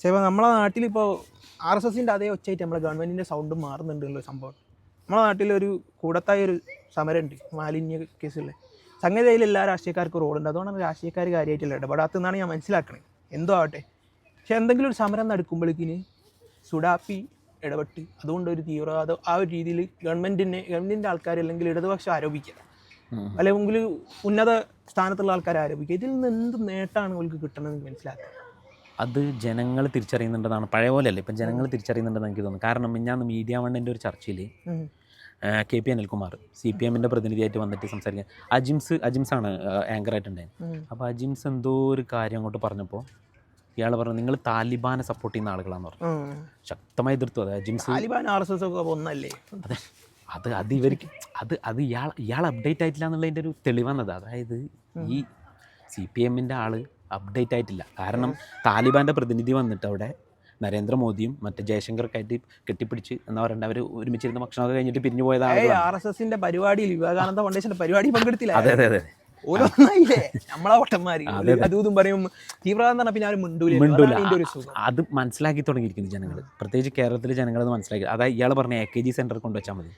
പക്ഷേ ഇപ്പോൾ നമ്മളെ നാട്ടിലിപ്പോൾ ആർ എസ് എസിന്റെ അതേ ഒച്ചയായിട്ട് നമ്മളെ ഗവൺമെന്റിന്റെ സൗണ്ട് മാറുന്നുണ്ടല്ലോ സംഭവം. നമ്മളെ നാട്ടിലൊരു കൂടത്തായ ഒരു സമരമുണ്ട് മാലിന്യ കേസുള്ള സംഗതിയിൽ അതിൽ എല്ലാ രാഷ്ട്രീയക്കാർക്കും റോളുണ്ട്. അതുകൊണ്ടാണ് രാഷ്ട്രീയക്കാർ കാര്യമായിട്ടില്ല ഇടപെടാത്തതെന്നാണ് ഞാൻ മനസ്സിലാക്കണേ എന്തോ ആവട്ടെ. പക്ഷെ എന്തെങ്കിലും ഒരു സമരം നടക്കുമ്പോഴേക്കിന് സുഡാപ്പി ഇടപെട്ട് അതുകൊണ്ട് ഒരു തീവ്രവാദം ആ ഒരു രീതിയിൽ ഗവൺമെന്റിനെ ഗവൺമെന്റിന്റെ ആൾക്കാർ അല്ലെങ്കിൽ ഇടതുപക്ഷം ആരോപിക്കുക. അല്ലെങ്കിൽ ഉന്നത സ്ഥാനത്തുള്ള ആൾക്കാർ ആരോപിക്കുക. ഇതിൽ നിന്ന് എന്ത് നേട്ടമാണ് അവർക്ക് കിട്ടണമെന്ന് മനസ്സിലാക്കുക അത് ജനങ്ങൾ തിരിച്ചറിയുന്നുണ്ടെന്നാണ് പഴയ പോലെ പോലെയല്ല. ഇപ്പം ജനങ്ങൾ തിരിച്ചറിയുന്നുണ്ടെന്ന് എനിക്ക് തോന്നുന്നു. കാരണം ഞാൻ മീഡിയ വണ്ണിന്റെ ഒരു ചർച്ചയിൽ. K P Anilkumar C P എമ്മിന്റെ പ്രതിനിധിയായിട്ട് വന്നിട്ട് സംസാരിക്കാൻ. അജിംസ് അജിംസാണ് ആങ്കറായിട്ടുണ്ടായത് ഉം. അപ്പോൾ അജിംസ് എന്തോ ഒരു കാര്യം അങ്ങോട്ട് പറഞ്ഞപ്പോൾ ഇയാൾ പറഞ്ഞു നിങ്ങൾ താലിബാനെ സപ്പോർട്ട് ചെയ്യുന്ന ആളുകളാന്ന് പറഞ്ഞു. ശക്തമായി എതിർത്തു. അത് Ajims Taliban R S S ഒക്കെ ഒന്നല്ലേ? അതെ. അത് അത് ഇവർക്ക് അത് അത് ഇയാൾ ഇയാൾ അപ്ഡേറ്റ് ആയിട്ടില്ല എന്നുള്ളതിന്റെ ഒരു തെളിവാണത് അതായത് ഈ സി പി എമ്മിന്റെ ആൾ അപ്ഡേറ്റ് ആയിട്ടില്ല. കാരണം താലിബാന്റെ പ്രതിനിധി വന്നിട്ട് അവിടെ നരേന്ദ്രമോദിയും മറ്റേ ജയശങ്കറൊക്കെ ആയിട്ട് കെട്ടിപ്പിടിച്ച് എന്ന് പറയണ്ട അവർ ഒരുമിച്ചിരുന്ന ഭക്ഷണമൊക്കെ കഴിഞ്ഞിട്ട് പിരിഞ്ഞു പോയതാണ് ആർ എസ് എസിന്റെ പരിപാടിയിൽ വിവേകാനന്ദ ഫൗണ്ടേഷന്റെ പരിപാടി പങ്കെടുത്തില്ല? അതെ അതെ അതെ. ഓരോന്നായില്ലേ? നമ്മളെ അതെ, പറയും തീവ്രവാദം പിന്നെ ആരും മിണ്ടൂല. മിണ്ടൂല. അത് മനസ്സിലാക്കി തുടങ്ങിയിരിക്കുന്നു ജനങ്ങൾ പ്രത്യേകിച്ച് കേരളത്തിലെ ജനങ്ങൾ അത് മനസ്സിലാക്കി. അതായത് ഇയാൾ പറഞ്ഞ എ കെ ജി സെന്റർ കൊണ്ടുവച്ചാൽ മതി.